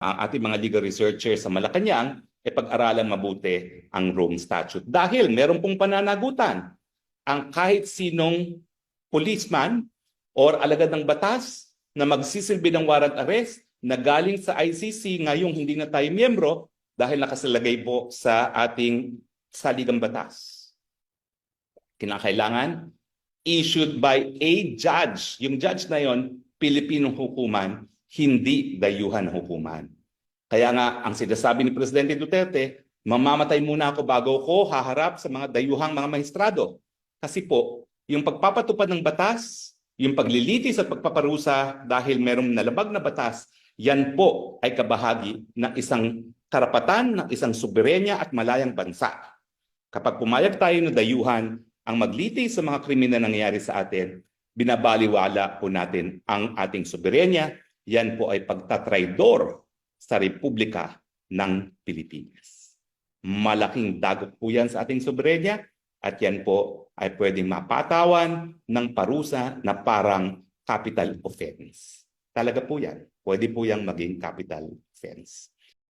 ang ating mga legal researchers sa Malacanang e pag-aralan mabuti ang Rome Statute. Dahil meron pong pananagutan ang kahit sinong policeman or alagad ng batas na magsisilbi ng warrant arrest na galing sa ICC ngayong hindi na tayo miyembro dahil nakasalagay po sa ating saligang batas. Kinakailangan issued by a judge. Yung judge na yon, Pilipinong hukuman, hindi dayuhan hukuman. Kaya nga, ang sinasabi ni Presidente Duterte, mamamatay muna ako bago ko haharap sa mga dayuhang mga maestrado. Kasi po, yung pagpapatupad ng batas, yung paglilitis at pagpaparusa dahil merong nalabag na batas, yan po ay kabahagi ng isang karapatan ng isang soberenya at malayang bansa. Kapag pumayag tayo na dayuhan ang maglitis sa mga krimen na nangyayari sa atin, binabaliwala po natin ang ating soberenya. Yan po ay pagtatraidor sa Republika ng Pilipinas. Malaking dagok po yan sa ating soberenya at yan po ay pwedeng mapatawan ng parusa na parang capital offense. Talaga po yan. Pwede po yang maging capital offense.